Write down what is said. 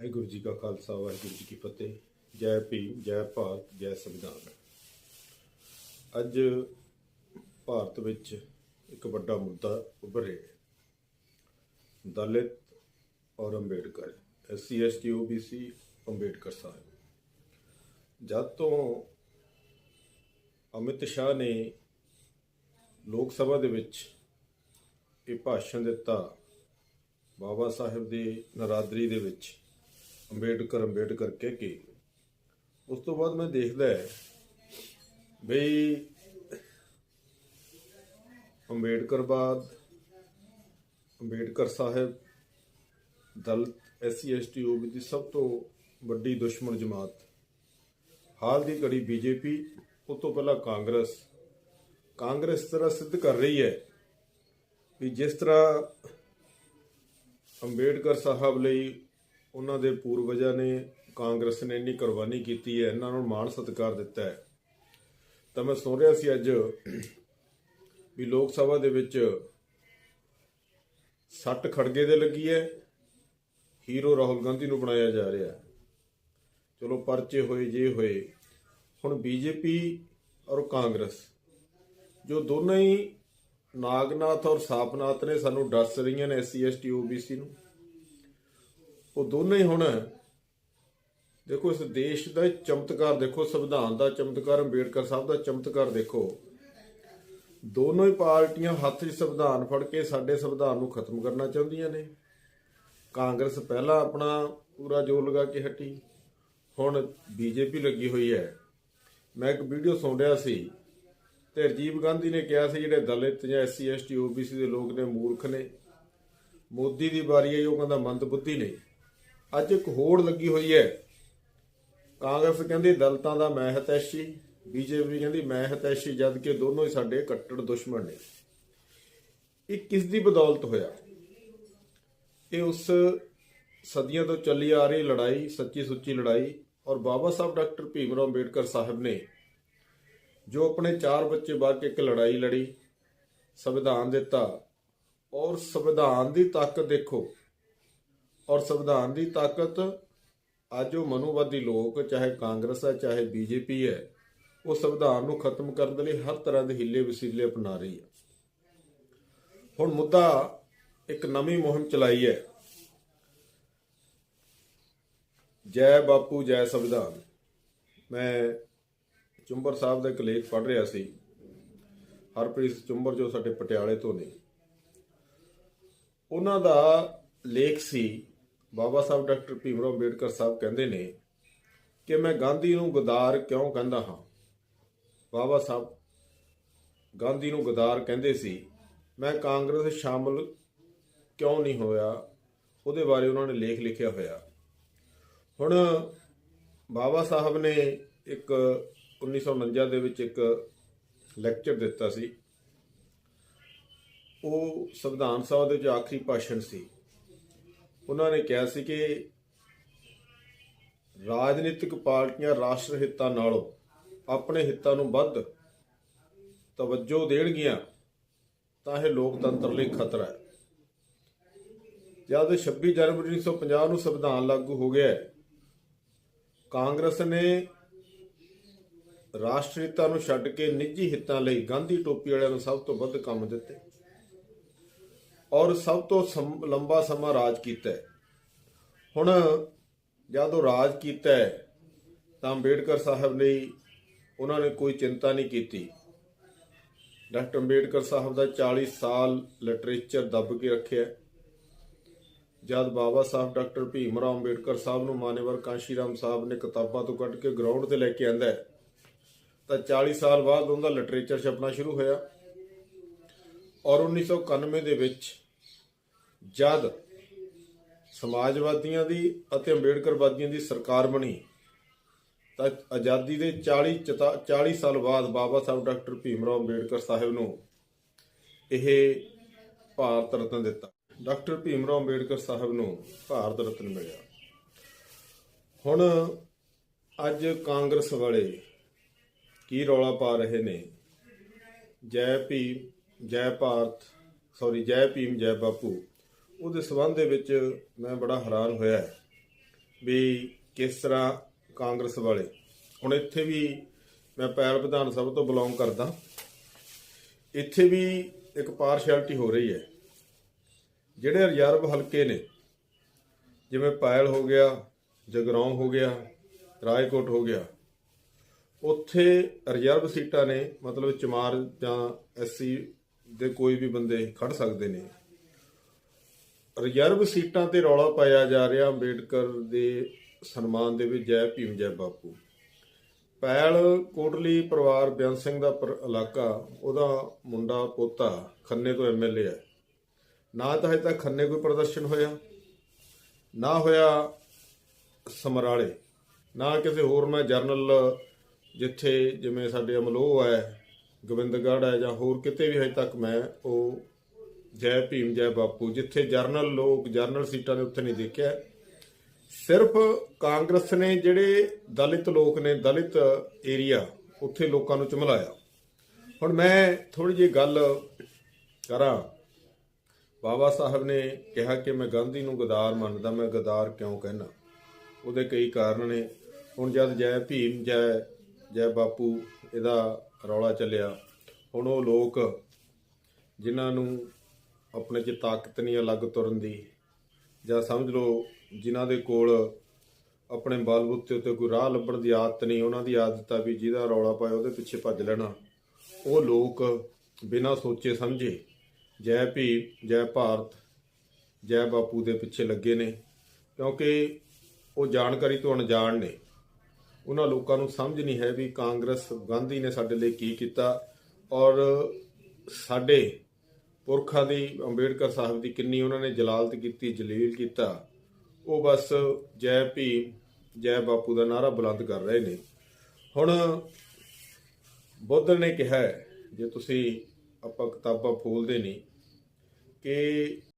ਵਾਹਿਗੁਰੂ ਜੀ ਕਾ ਖਾਲਸਾ, ਵਾਹਿਗੁਰੂ ਜੀ ਕੀ ਫਤਿਹ। ਜੈ ਭੀਮ, ਜੈ ਭਾਰਤ, ਜੈ ਸੰਵਿਧਾਨ। ਅੱਜ ਭਾਰਤ ਵਿੱਚ ਇੱਕ ਵੱਡਾ ਮੁੱਦਾ ਉੱਭਰ ਰਿਹਾ ਦਲਿਤ ਔਰ Ambedkar SC ST OBC Ambedkar Sahib. ਜਦ ਤੋਂ ਅਮਿਤ ਸ਼ਾਹ ਨੇ ਲੋਕ ਸਭਾ ਦੇ ਵਿੱਚ ਇਹ ਭਾਸ਼ਣ ਦਿੱਤਾ, ਬਾਬਾ ਸਾਹਿਬ ਦੀ ਨਰਾਦਰੀ ਦੇ ਵਿੱਚ ਅੰਬੇਡਕਰ ਅੰਬੇਡਕਰ ਕਹਿ ਕੇ? ਉਸ ਤੋਂ ਬਾਅਦ ਮੈਂ ਦੇਖਦਾ ਹੈ ਬਈ ਅੰਬੇਡਕਰ ਬਾਅਦ Ambedkar Sahib, Dalit SC ST OB ਦੀ ਸਭ ਤੋਂ ਵੱਡੀ ਦੁਸ਼ਮਣ ਜਮਾਤ। ਹਾਲ ਦੀ ਘੜੀ ਬੀਜੇਪੀ ਉਸ ਤੋਂ ਪਹਿਲਾਂ ਕਾਂਗਰਸ। ਕਾਂਗਰਸ ਇਸ ਤਰ੍ਹਾਂ ਸਿੱਧ ਕਰ ਰਹੀ ਹੈ ਵੀ ਜਿਸ ਤਰ੍ਹਾਂ ਅੰਬੇਡਕਰ ਸਾਹਿਬ ਲਈ ਉਹਨਾਂ ਦੇ ਪੂਰਵਜਾਂ ਨੇ ਕਾਂਗਰਸ ਨੇ ਇੰਨੀ ਕੁਰਬਾਨੀ ਕੀਤੀ ਹੈ, ਇਹਨਾਂ ਨੂੰ ਮਾਣ ਸਤਿਕਾਰ ਦਿੱਤਾ ਹੈ। ਤਾਂ ਮੈਂ ਸੁਣ ਰਿਹਾ ਸੀ ਅੱਜ ਵੀ ਲੋਕ ਸਭਾ ਦੇ ਵਿੱਚ ਸੱਟ ਖੜਗੇ ਦੇ ਲੱਗੀ ਹੈ। ਹੀਰੋ ਰਾਹੁਲ ਗਾਂਧੀ ਨੂੰ ਬਣਾਇਆ ਜਾ ਰਿਹਾ ਚਲੋ ਪਰਚੇ ਹੋਏ, ਜੇ ਹੋਏ, ਹੁਣ ਬੀਜੇਪੀ ਔਰ ਕਾਂਗਰਸ, ਜੋ ਦੋਨਾਂ ਹੀ ਨਾਗਨਾਥ ਔਰ ਸਾਪਨਾਥ ਨੇ ਸਾਨੂੰ ਦੱਸ ਰਹੀਆਂ ਨੇ ਐਸਸੀ ਐਸਟੀ ਓਬੀਸੀ ਨੂੰ। ਉਹ ਦੋਨੇ ਹੁਣ ਦੇਖੋ ਇਸ ਦੇਸ਼ ਦਾ ਚਮਤਕਾਰ ਦੇਖੋ, ਸੰਵਿਧਾਨ ਦਾ ਚਮਤਕਾਰ, ਅੰਬੇਡਕਰ ਸਾਹਿਬ ਦਾ ਚਮਤਕਾਰ ਦੇਖੋ। ਦੋਨੋਂ ਹੀ ਪਾਰਟੀਆਂ ਹੱਥ 'ਚ ਸੰਵਿਧਾਨ ਫੜ ਕੇ ਸਾਡੇ ਸੰਵਿਧਾਨ ਨੂੰ ਖਤਮ ਕਰਨਾ ਚਾਹੁੰਦੀਆਂ ਨੇ। ਕਾਂਗਰਸ ਪਹਿਲਾਂ ਆਪਣਾ ਪੂਰਾ ਜੋਰ ਲਗਾ ਕੇ ਹਟੀ, ਹੁਣ ਬੀਜੇਪੀ ਲੱਗੀ ਹੋਈ ਹੈ। ਮੈਂ ਇੱਕ ਵੀਡੀਓ ਸੁਣ ਰਿਹਾ ਸੀ ਤੇ ਰਜੀਵ ਗਾਂਧੀ ਨੇ ਕਿਹਾ ਸੀ, ਜਿਹੜੇ ਦਲਿਤ ਜਾਂ ਐਸਸੀ, ਐਸਟੀ, ਓਬੀਸੀ ਦੇ ਲੋਕ ਨੇ ਮੂਰਖ ਨੇ, ਮੋਦੀ ਦੀ ਵਾਰੀ ਆਈ, ਉਹ ਕਹਿੰਦਾ ਮੰਦ ਬੁੱਧੀ ਨੇ। ਅੱਜ ਇੱਕ ਹੋੜ ਲੱਗੀ ਹੋਈ ਹੈ। ਕਾਂਗਰਸ ਕਹਿੰਦੀ, ਦਲਤਾਂ ਦਾ ਮੈਂ ਹਤੈਸ਼ੀ, ਬੀਜੇਪੀ ਕਹਿੰਦੀ, ਮੈਂ ਹਤੈਸ਼ੀ ਜਦ ਕਿ ਦੋਨੋਂ ਹੀ ਸਾਡੇ ਕੱਟੜ ਦੁਸ਼ਮਣ ਨੇ। ਇਹ ਕਿਸ ਦੀ ਬਦੌਲਤ ਹੋਇਆ? ਇਹ ਉਸ ਸਦੀਆਂ ਤੋਂ ਚੱਲੀ ਆ ਰਹੀ ਲੜਾਈ, ਸੱਚੀ ਸੁੱਚੀ ਲੜਾਈ, ਔਰ ਬਾਬਾ ਸਾਹਿਬ ਡਾਕਟਰ ਭੀਮ ਰਾਓ ਅੰਬੇਡਕਰ ਸਾਹਿਬ ਨੇ, ਜੋ ਆਪਣੇ ਚਾਰ ਬੱਚੇ ਬਾਹਰ ਕੇ ਇੱਕ ਲੜਾਈ ਲੜੀ, ਸੰਵਿਧਾਨ ਦਿੱਤਾ, ਔਰ ਸੰਵਿਧਾਨ ਦੀ ਤਾਕਤ ਦੇਖੋ ਔਰ ਸੰਵਿਧਾਨ ਦੀ ਤਾਕਤ ਅੱਜ ਉਹ ਮਨੋਵਾਦੀ ਲੋਕ, ਚਾਹੇ ਕਾਂਗਰਸ ਹੈ, ਚਾਹੇ ਬੀਜੇਪੀ ਹੈ, ਉਹ ਸੰਵਿਧਾਨ ਨੂੰ ਖਤਮ ਕਰਨ ਦੇ ਲਈ ਹਰ ਤਰ੍ਹਾਂ ਦੇ ਹਿੱਲੇ ਵਸੀਲੇ ਅਪਣਾ ਰਹੀ ਹੈ। ਹੁਣ ਮੁੱਦਾ ਇੱਕ ਨਵੀਂ ਮੁਹਿੰਮ ਚਲਾਈ ਹੈ। ਜੈ ਬਾਪੂ, ਜੈ ਸੰਵਿਧਾਨ। ਮੈਂ ਚੁੰਬਰ ਸਾਹਿਬ ਦਾ ਇੱਕ ਲੇਖ ਪੜ੍ਹ ਰਿਹਾ ਸੀ। ਹਰਪ੍ਰੀਤ ਚੁੰਬਰ ਜੋ ਸਾਡੇ ਪਟਿਆਲੇ ਤੋਂ ਨੇ। ਉਹਨਾਂ ਦਾ ਲੇਖ ਸੀ ਬਾਬਾ ਸਾਹਿਬ ਡਾਕਟਰ ਭੀਮਰਾਓ ਅੰਬੇਡਕਰ ਸਾਹਿਬ ਕਹਿੰਦੇ ਨੇ ਕਿ ਮੈਂ ਗਾਂਧੀ ਨੂੰ ਗਦਾਰ ਕਿਉਂ ਕਹਿੰਦਾ ਹਾਂ? ਬਾਬਾ ਸਾਹਿਬ ਗਾਂਧੀ ਨੂੰ ਗਦਾਰ ਕਹਿੰਦੇ ਸੀ, ਮੈਂ ਕਾਂਗਰਸ ਸ਼ਾਮਲ ਕਿਉਂ ਨਹੀਂ ਹੋਇਆ? ਉਹਦੇ ਬਾਰੇ ਉਹਨਾਂ ਨੇ ਲੇਖ ਲਿਖਿਆ ਹੋਇਆ। ਹੁਣ ਬਾਬਾ ਸਾਹਿਬ ਨੇ ਇੱਕ 1949 ਦੇ ਵਿੱਚ ਇੱਕ ਲੈਕਚਰ ਦਿੱਤਾ ਸੀ। ਉਹ ਸੰਵਿਧਾਨ ਸਭਾ ਦੇ ਵਿੱਚ ਆਖਰੀ ਭਾਸ਼ਣ ਸੀ। ਉਹਨਾਂ ਨੇ ਕਿਹਾ ਸੀ ਕਿ ਰਾਜਨੀਤਿਕ ਪਾਰਟੀਆਂ ਰਾਸ਼ਟਰ ਹਿੱਤਾਂ ਨਾਲੋਂ ਆਪਣੇ ਹਿੱਤਾਂ ਨੂੰ ਵੱਧ ਤਵੱਜੋ ਦੇਣਗੀਆਂ, ਤਾਂ ਇਹ ਲੋਕਤੰਤਰ ਲਈ ਖਤਰਾ ਹੈ। ਜਦ 26 ਜਨਵਰੀ 1950 ਨੂੰ ਸੰਵਿਧਾਨ ਲਾਗੂ ਹੋ ਗਿਆ, ਕਾਂਗਰਸ ਨੇ ਰਾਸ਼ਟਰੀ ਹਿੱਤਾਂ ਨੂੰ ਛੱਡ ਕੇ ਨਿੱਜੀ ਹਿੱਤਾਂ ਲਈ ਗਾਂਧੀ ਟੋਪੀ ਵਾਲਿਆਂ ਨੂੰ ਸਭ ਤੋਂ ਵੱਧ ਕੰਮ ਦਿੱਤੇ। ਔਰ ਸਭ ਤੋਂ ਸਮ- ਲੰਬਾ ਸਮਾਂ ਰਾਜ ਕੀਤਾ ਹੁਣ ਜਦ ਉਹ ਰਾਜ ਕੀਤਾ ਤਾਂ ਅੰਬੇਡਕਰ ਸਾਹਿਬ ਲਈ ਉਹਨਾਂ ਨੇ ਕੋਈ ਚਿੰਤਾ ਨਹੀਂ ਕੀਤੀ। ਡਾਕਟਰ ਅੰਬੇਡਕਰ ਸਾਹਿਬ ਦਾ 40 ਸਾਲ ਲਿਟਰੇਚਰ ਦੱਬ ਕੇ ਰੱਖਿਆ ਜਦ ਬਾਬਾ ਸਾਹਿਬ ਡਾਕਟਰ ਭੀਮ ਭੀਮਰਾਓ ਅੰਬੇਡਕਰ ਸਾਹਿਬ ਨੂੰ ਮਾਨੇਵਰ ਕਾਂਸ਼ੀਰਾਮ ਸਾਹਿਬ ਨੇ ਕਿਤਾਬਾਂ ਤੋਂ ਕੱਢ ਕੇ ਗਰਾਊਂਡ ਤੇ ਲੈ ਕੇ ਆਂਦਾ ਤਾਂ 40 ਸਾਲ ਬਾਅਦ ਉਹਦਾ ਲਿਟਰੇਚਰ ਛਪਣਾ ਸ਼ੁਰੂ ਹੋਇਆ। ਔਰ 1991 ਦੇ ਵਿੱਚ ਜਦ ਸਮਾਜਵਾਦੀਆਂ ਦੀ ਅਤੇ ਅੰਬੇਡਕਰਵਾਦੀਆਂ ਦੀ ਸਰਕਾਰ ਬਣੀ, ਤਾਂ ਆਜ਼ਾਦੀ ਦੇ 40 ਚਤਾ- 40 ਸਾਲ ਬਾਅਦ ਬਾਬਾ ਸਾਹਿਬ ਡਾਕਟਰ ਭੀਮ ਰਾਓ ਅੰਬੇਡਕਰ ਸਾਹਿਬ ਨੂੰ ਇਹ ਭਾਰਤ ਰਤਨ ਦਿੱਤਾ। ਡਾਕਟਰ ਭੀਮ ਰਾਓ ਅੰਬੇਡਕਰ ਸਾਹਿਬ ਨੂੰ ਭਾਰਤ ਰਤਨ ਮਿਲਿਆ। ਹੁਣ ਅੱਜ ਕਾਂਗਰਸ ਵਾਲੇ ਕੀ ਰੌਲਾ ਪਾ ਰਹੇ ਨੇ? ਜੈ ਭੀਮ ਜੈ ਭਾਰਤ ਸੌਰੀ ਜੈ ਭੀਮ, ਜੈ ਬਾਪੂ। ਉਹਦੇ ਸਬੰਧ ਦੇ ਵਿੱਚ ਮੈਂ ਬੜਾ ਹੈਰਾਨ ਹੋਇਆ ਹੈ ਵੀ ਕਿਸ ਤਰ੍ਹਾਂ ਕਾਂਗਰਸ ਵਾਲੇ, ਹੁਣ ਇੱਥੇ ਵੀ ਮੈਂ ਪੈਲ ਵਿਧਾਨ ਸਭਾ ਤੋਂ ਬਿਲੋਂਗ ਕਰਦਾ, ਇੱਥੇ ਵੀ ਇੱਕ ਪਾਰਸ਼ੈਲਿਟੀ ਹੋ ਰਹੀ ਹੈ। ਜਿਹੜੇ ਰਿਜ਼ਰਵ ਹਲਕੇ ਨੇ, ਜਿਵੇਂ ਪਾਇਲ ਹੋ ਗਿਆ ਜਗਰਾਉਂ ਹੋ ਗਿਆ, ਰਾਏਕੋਟ ਹੋ ਗਿਆ, ਉੱਥੇ ਰਿਜ਼ਰਵ ਸੀਟਾਂ ਨੇ, ਮਤਲਬ ਚਮਾਰ ਜਾਂ ਐਸਸੀ ਦੇ ਕੋਈ ਵੀ ਬੰਦੇ ਖੜ ਸਕਦੇ ਨੇ। ਰਿਜ਼ਰਵ ਸੀਟਾਂ ਤੇ ਰੌਲਾ ਪਾਇਆ ਜਾ ਰਿਹਾ ਅੰਬੇਡਕਰ ਦੇ ਸਨਮਾਨ ਦੇ ਵਿੱਚ, ਜੈ ਭੀਮ, ਜੈ ਬਾਪੂ। ਪੈਲ, ਕੋਟਲੀ ਪਰਿਵਾਰ, ਬਿਆਨ ਸਿੰਘ ਦਾ ਪਰ- ਇਲਾਕਾ, ਉਹਦਾ ਮੁੰਡਾ, ਪੋਤਾ, ਖੰਨੇ ਤੋਂ ਐਮਐਲਏ ਹੈ। ਨਾ ਤਾਂ ਹਜੇ ਤੱਕ ਖੰਨੇ ਕੋਈ ਪ੍ਰਦਰਸ਼ਨ ਹੋਇਆ, ਨਾ ਹੋਇਆ ਸਮਰਾਲੇ, ਨਾ ਕਿਸੇ ਹੋਰ ਮੈਂ ਜਰਨਲ ਜਿੱਥੇ ਜਿਵੇਂ ਸਾਡੇ ਅਮਲੋਹ ਹੈ ਗੋਬਿੰਦਗੜ੍ਹ ਹੈ ਜਾਂ ਹੋਰ ਕਿਤੇ ਵੀ ਹਜੇ ਤੱਕ ਮੈਂ ਉਹ ਜੈ ਭੀਮ, ਜੈ ਬਾਪੂ, ਜਿੱਥੇ ਜਰਨਲ ਲੋਕ, ਜਰਨਲ ਸੀਟਾਂ ਦੇ ਉੱਤੇ ਨਹੀਂ ਦੇਖਿਆ। ਸਿਰਫ ਕਾਂਗਰਸ ਨੇ ਜਿਹੜੇ ਦਲਿਤ ਲੋਕ ਨੇ, ਦਲਿਤ ਏਰੀਆ, ਉੱਥੇ ਲੋਕਾਂ ਨੂੰ ਚਮਲਾਇਆ। ਹੁਣ ਮੈਂ ਥੋੜੀ ਜਿਹੀ ਗੱਲ ਕਰਾਂ। ਬਾਬਾ ਸਾਹਿਬ ਨੇ ਕਿਹਾ ਕਿ ਮੈਂ ਗਾਂਧੀ ਨੂੰ ਗਦਾਰ ਮੰਨਦਾ, ਮੈਂ ਗਦਾਰ ਕਿਉਂ ਕਹਿਣਾ ਉਹਦੇ ਕਈ ਕਾਰਨ ਨੇ। ਹੁਣ ਜਦ ਜੈ ਭੀਮ, ਜੈ ਜੈ ਬਾਪੂ, ਇਹਦਾ ਰੌਲਾ ਚੱਲਿਆ। ਹੁਣ ਉਹ ਲੋਕ ਜਿਨ੍ਹਾਂ ਨੂੰ ਆਪਣੇ 'ਚ ਤਾਕਤ ਨਹੀਂ ਅਲੱਗ ਤੁਰਨ ਦੀ, ਜਾਂ ਸਮਝ ਲਓ ਜਿਨ੍ਹਾਂ ਦੇ ਕੋਲ ਆਪਣੇ ਬਲਬੁੱਤੇ ਉੱਤੇ ਕੋਈ ਰਾਹ ਲੱਭਣ ਦੀ ਆਦਤ ਨਹੀਂ, ਉਹਨਾਂ ਦੀ ਆਦਤ ਆ ਵੀ ਜਿਹਦਾ ਰੌਲਾ ਪਾਇਆ ਉਹਦੇ ਪਿੱਛੇ ਭੱਜ ਲੈਣਾ। ਉਹ ਲੋਕ ਬਿਨਾਂ ਸੋਚੇ ਸਮਝੇ ਜੈ ਭੀਮ, ਜੈ ਭਾਰਤ, ਜੈ ਬਾਪੂ ਦੇ ਪਿੱਛੇ ਲੱਗੇ ਨੇ, ਕਿਉਂਕਿ ਉਹ ਜਾਣਕਾਰੀ ਤੋਂ ਅਣਜਾਣ ਨੇ। ਉਹਨਾਂ ਲੋਕਾਂ ਨੂੰ ਸਮਝ ਨਹੀਂ ਹੈ ਵੀ ਕਾਂਗਰਸ ਗਾਂਧੀ ਨੇ ਸਾਡੇ ਲਈ ਕੀ ਕੀਤਾ। ਔਰ ਸਾਡੇ ਪੁਰਖਾਂ ਦੀ ਅੰਬੇਡਕਰ ਸਾਹਿਬ ਦੀ ਕਿੰਨੀ ਉਹਨਾਂ ਨੇ ਜਲਾਲਤ ਕੀਤੀ ਜਲੀਲ ਕੀਤਾ। ਉਹ ਬਸ ਜੈ ਭੀਮ ਜੈ ਬਾਪੂ ਦਾ ਨਾਰਾ ਬੁਲੰਦ ਕਰ ਰਹੇ ਨੇ। ਹੁਣ ਬੁੱਧ ਨੇ ਕਿਹਾ ਹੈ, ਜੇ ਤੁਸੀਂ ਆਪਾਂ ਕਿਤਾਬਾਂ ਫੋਲਦੇ ਨਹੀਂ ਕਿ